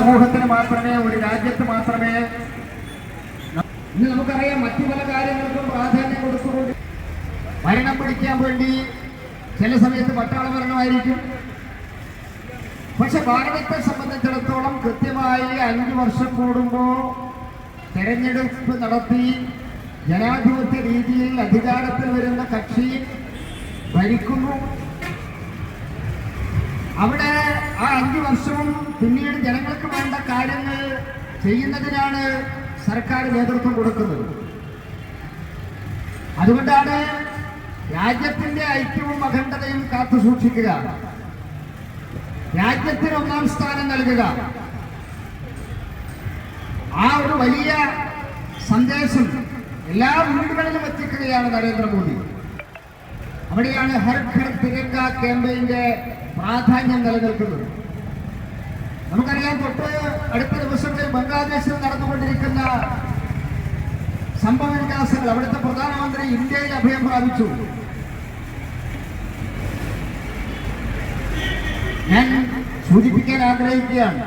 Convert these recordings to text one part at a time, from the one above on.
സമൂഹത്തിന് മാത്രമേ ഒരു രാജ്യത്ത് മാത്രമേ ഇന്ന് നമുക്കറിയാം മറ്റു പല കാര്യങ്ങൾക്കും പ്രാധാന്യം കൊടുത്തുകൊണ്ട് ഭരണം പിടിക്കാൻ വേണ്ടി ചില സമയത്ത് പട്ടാള ഭരണമായിരിക്കും പക്ഷെ ഭാരതത്തെ സംബന്ധിച്ചിടത്തോളം കൃത്യമായി അഞ്ചു വർഷം കൂടുമ്പോൾ തെരഞ്ഞെടുപ്പ് നടത്തി ജനാധിപത്യ രീതിയിൽ അധികാരത്തിൽ വരുന്ന കക്ഷി ഭരിക്കുന്നു. അവിടെ ആ അഞ്ചു വർഷവും പിന്നീട് ജനങ്ങൾക്ക് വേണ്ട കാര്യങ്ങൾ ചെയ്യുന്നതിനാണ് സർക്കാർ നേതൃത്വം കൊടുക്കുന്നത്. അതുകൊണ്ടാണ് രാജ്യത്തിന്റെ ഐക്യവും അഖണ്ഡതയും കാത്തു സൂക്ഷിക്കുക. രാജ്യത്തിന് ഒന്നാം സ്ഥാനം നൽകുക. ആ ഒരു വലിയ സന്ദേശം എല്ലാ വീടുകളിലും എത്തിക്കുകയാണ് നരേന്ദ്രമോദി. അവിടെയാണ് ഹർ ഘർ തിരക്ക ക്യാമ്പയിന്റെ പ്രാധാന്യം നിലനിൽക്കുന്നത് നമുക്കറിയാം തൊട്ട് അടുത്ത ദിവസങ്ങളിൽ ബംഗ്ലാദേശിൽ നടന്നുകൊണ്ടിരിക്കുന്ന സംഭവ വികാസങ്ങൾ അവിടുത്തെ പ്രധാനമന്ത്രി ഇന്ത്യയിൽ അഭയം പ്രാപിച്ചു. ഞാൻ സൂചിപ്പിക്കാൻ ആഗ്രഹിക്കുകയാണ്.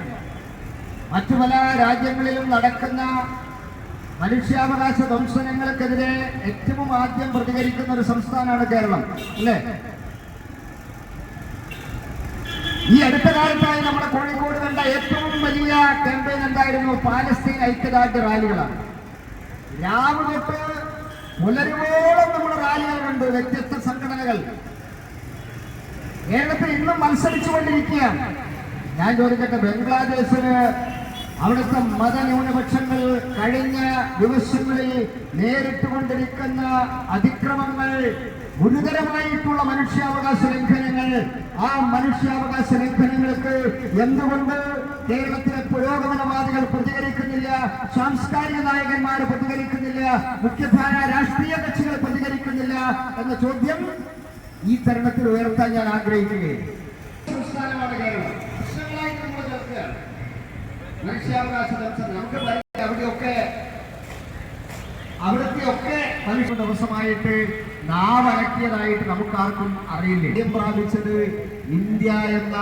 മറ്റു പല രാജ്യങ്ങളിലും നടക്കുന്ന മനുഷ്യാവകാശ ദംശനങ്ങൾക്കെതിരെ ഏറ്റവും ആദ്യം പ്രതികരിക്കുന്ന ഒരു സംസ്ഥാനമാണ് കേരളം അല്ലേ? ഈ അടുത്ത കാലത്തായി നമ്മുടെ കോഴിക്കോട് കണ്ട ഏറ്റവും വലിയ ക്യാമ്പയിൻ എന്തായിരുന്നു? പാലസ്തീൻ ഐക്യദാർഢ്യ റാലികളാണ്. രാവിലെ പുലരുവോളം നമ്മുടെ റാലികൾ കണ്ടു വ്യത്യസ്ത സംഘടനകൾ. കേരളത്തിൽ ഇന്നും മത്സരിച്ചുകൊണ്ടിരിക്കുകയാണ്. ഞാൻ ചോദിക്കട്ടെ ബംഗ്ലാദേശിന് അവിടുത്തെ മതന്യൂനപക്ഷങ്ങൾ കഴിഞ്ഞ ദിവസങ്ങളിൽ നേരിട്ട് കൊണ്ടിരിക്കുന്ന അതിക്രമങ്ങൾ ഗുരുതരമായിട്ടുള്ള മനുഷ്യാവകാശ ലംഘനങ്ങൾ ആ മനുഷ്യാവകാശ ലംഘനങ്ങൾക്ക് എന്തുകൊണ്ട് കേരളത്തിലെ പുരോഗമനവാദികൾ പ്രതികരിക്കുന്നില്ല സാംസ്കാരിക നായകന്മാർ പ്രതികരിക്കുന്നില്ല മുഖ്യധാര രാഷ്ട്രീയ കക്ഷികൾ പ്രതികരിക്കുന്നില്ല എന്ന ചോദ്യം ഈ തരണത്തിൽ ഉയർത്താൻ ഞാൻ ആഗ്രഹിക്കുകയാണ്. സംസ്ഥാനമാണ് കേരളം വർഷങ്ങളായിട്ട് നമ്മൾ ചേർക്കുകയാണ് മനുഷ്യാവകാശ ദിവസം നമുക്ക് അവിടെയൊക്കെ അവിടത്തെയൊക്കെ മനുഷ്യ ദിവസമായിട്ട് നാവലക്കിയതായിട്ട് നമുക്കാർക്കും അറിയില്ല? ഇന്ത്യ പ്രാപിച്ചത് ഇന്ത്യ എന്ന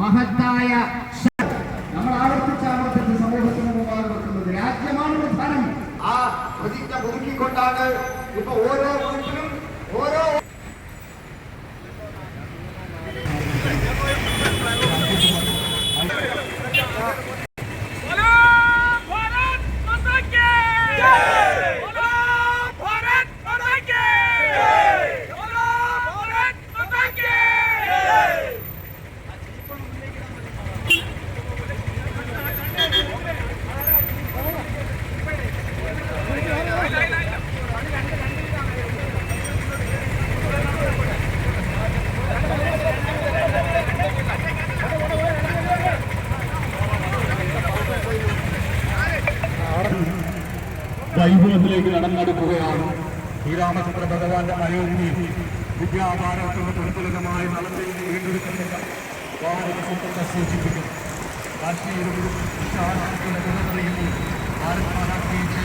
മഹത്തായ നമ്മൾ ആവർത്തിച്ച് ആവർത്തിച്ച് സമൂഹത്തിന് മുമ്പാകെ വെക്കുന്നത് രാജ്യമാണ് പ്രധാനം. ആ പ്രതിജ്ഞ പുതുക്കിക്കൊണ്ടാണ് ഇപ്പൊ ഓരോ വീട്ടിലും ഓരോ വൈഭവത്തിലേക്ക് നടന്നെടുക്കുകയാണ്. ശ്രീരാമചന്ദ്ര ഭഗവാന്റെ അയോധ്യ വിദ്യാഭാരതത്തിന്റെ പ്രതിഫലിതമായ നളത്തിൽ വീണ്ടെടുക്കുന്നില്ല സൂചിപ്പിക്കും കാശ്മീരും ഭാരത് മാതാ ബി ജെ